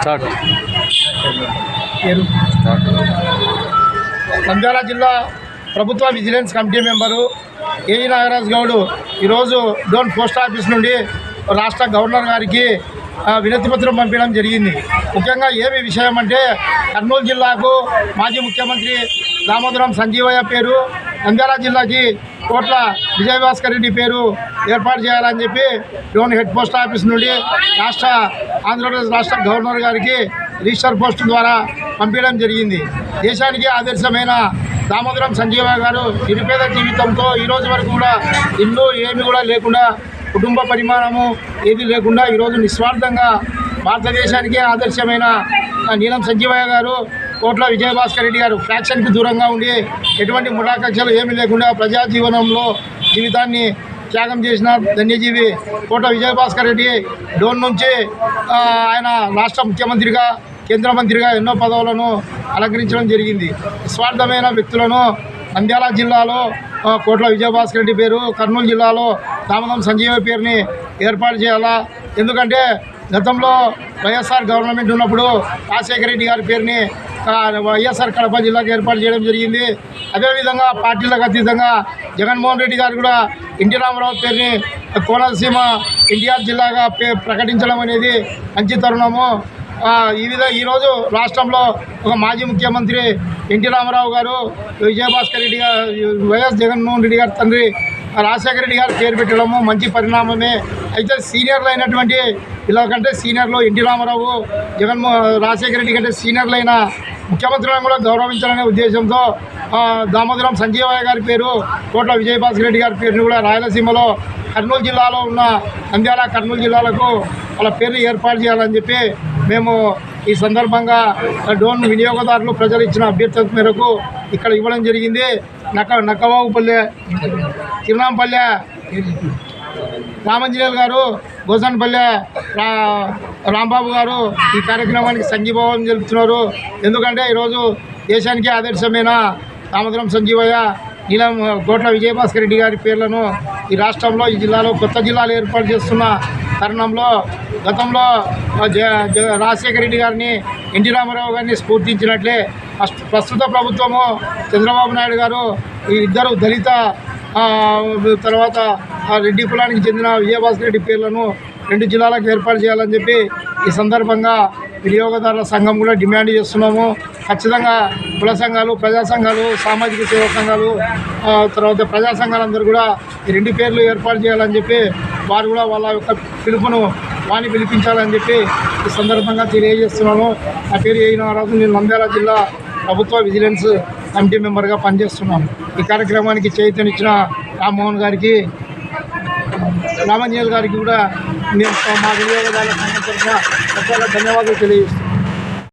Start. Nandyal జిల్లా ప్రభుత్వ vigilance committee member AE Nagaraj Goud ఈరోజు డోన్ పోస్ట్ ఆఫీస్ నుండి రాష్ట్ర గవర్నర్ గారికి వినతి పత్రం పంపించడం జరిగింది. ముఖ్యంగా ఏమి విషయం అంటే కర్నూలు జిల్లాకు మాజీ ముఖ్యమంత్రి దామోదరం సంజీవయ్య పేరు నంద్యాల జిల్లాకి కోట్ల విజయభాస్కర్ రెడ్డి పేరు ఏర్పాటు చేయాలని చెప్పి డోన్ హెడ్ పోస్ట్ ఆఫీస్ నుండి రాష్ట్ర ఆంధ్రప్రదేశ్ రాష్ట్ర గవర్నర్ గారికి రిజిస్టర్ పోస్ట్ ద్వారా పంపించడం జరిగింది. దేశానికి ఆదర్శమైన దామోదరం సంజీవ గారు నిరుపేద జీవితంతో ఈ రోజు వరకు కూడా ఇల్లు ఏమి కూడా లేకుండా కుటుంబ పరిమాణము ఏది లేకుండా ఈరోజు నిస్వార్థంగా భారతదేశానికి ఆదర్శమైన నీలం సంజీవయ్య గారు కోట్ల విజయభాస్కర్ రెడ్డి గారు ఫ్యాక్షన్కి దూరంగా ఉండి ఎటువంటి ముఠాకక్షలు ఏమీ లేకుండా ప్రజా జీవనంలో జీవితాన్ని త్యాగం చేసిన ధన్యజీవి కోట విజయభాస్కర్ రెడ్డి డోన్ నుంచి ఆయన రాష్ట్ర ముఖ్యమంత్రిగా కేంద్ర మంత్రిగా ఎన్నో పదవులను అలంకరించడం జరిగింది. నిస్వార్థమైన వ్యక్తులను నంద్యాల జిల్లాలో కోట్ల విజయభాస్కర్ రెడ్డి పేరు కర్నూలు జిల్లాలో దామదం సంజీవ పేరుని ఏర్పాటు చేయాలా? ఎందుకంటే గతంలో వైఎస్ఆర్ గవర్నమెంట్ ఉన్నప్పుడు రాజశేఖర రెడ్డి గారి పేరుని వైఎస్ఆర్ కడప జిల్లాకు ఏర్పాటు చేయడం జరిగింది. అదేవిధంగా పార్టీలకు అతీతంగా జగన్మోహన్ రెడ్డి గారు కూడా ఎన్టీ రామారావు పేరుని కోనసీమ ఎన్టీఆర్ జిల్లాగా పే ప్రకటించడం అనేది మంచి తరుణము. ఈ విధ ఈరోజు రాష్ట్రంలో ఒక మాజీ ముఖ్యమంత్రి ఎన్టీ రామారావు గారు విజయభాస్కర్ రెడ్డి గారు వైఎస్ జగన్మోహన్ రెడ్డి గారి తండ్రి రాజశేఖర రెడ్డి గారు పేరు పెట్టడము మంచి పరిణామమే. అయితే సీనియర్లు అయినటువంటి ఇలా కంటే సీనియర్లు ఎన్టీ రామారావు జగన్మోహన్ రాజశేఖర రెడ్డి కంటే సీనియర్లు అయిన ముఖ్యమంత్రులను కూడా గౌరవించాలనే ఉద్దేశంతో దామోదరం సంజీవయ్య గారి పేరు కోట్ల విజయభాస్కర్ రెడ్డి గారి పేరుని కూడా రాయలసీమలో కర్నూలు జిల్లాలో ఉన్న నంద్యాల కర్నూలు జిల్లాలకు వాళ్ళ పేర్లు ఏర్పాటు చేయాలని చెప్పి మేము ఈ సందర్భంగా డోన్ వినియోగదారులు ప్రజలు ఇచ్చిన అభ్యర్థన మేరకు ఇక్కడ ఇవ్వడం జరిగింది. నక్క నక్కవాగుపల్లె తిరునాంపల్లె రామంజనేయులు గారు గోసన్పల్లె రా రాంబాబు గారు ఈ కార్యక్రమానికి సంఘీభావం జరుపుతున్నారు ఎందుకంటే ఈరోజు దేశానికి ఆదర్శమైన రామధరం సంజీవయ్య నీలం కోట్ల విజయభాస్కర్ రెడ్డి గారి పేర్లను ఈ రాష్ట్రంలో ఈ జిల్లాలో కొత్త జిల్లాలు ఏర్పాటు చేస్తున్న తరుణంలో గతంలో జ రాజశేఖర రెడ్డి గారిని ఎన్టీ రామారావు గారిని స్ఫూర్తించినట్లే ప్రస్తుత ప్రభుత్వము చంద్రబాబు నాయుడు గారు ఈ ఇద్దరు దళిత తర్వాత ఆ రెడ్డి కులానికి చెందిన విజయభాస్కర్ రెడ్డి పేర్లను రెండు జిల్లాలకు ఏర్పాటు చేయాలని చెప్పి ఈ సందర్భంగా వినియోగదారుల సంఘం కూడా డిమాండ్ చేస్తున్నాము. ఖచ్చితంగా కుల సంఘాలు ప్రజా సంఘాలు సామాజిక సేవా సంఘాలు తర్వాత ప్రజా సంఘాలందరూ కూడా ఈ రెండు పేర్లు ఏర్పాటు చేయాలని చెప్పి వారు కూడా వాళ్ళ యొక్క పిలుపును వాణి పిలిపించాలని చెప్పి ఈ సందర్భంగా తెలియజేస్తున్నాను నా పేరు అయిన నేను నంద్యాల జిల్లా ప్రభుత్వ విజిలెన్స్ కమిటీ మెంబర్గా పనిచేస్తున్నాను ఈ కార్యక్రమానికి చైతన్యచ్చిన రామ్మోహన్ గారికి రామంజల్ గారికి కూడా మేము మా వినియోగదారుల సంఘం తరఫున ధన్యవాదాలు తెలియజేస్తున్నాం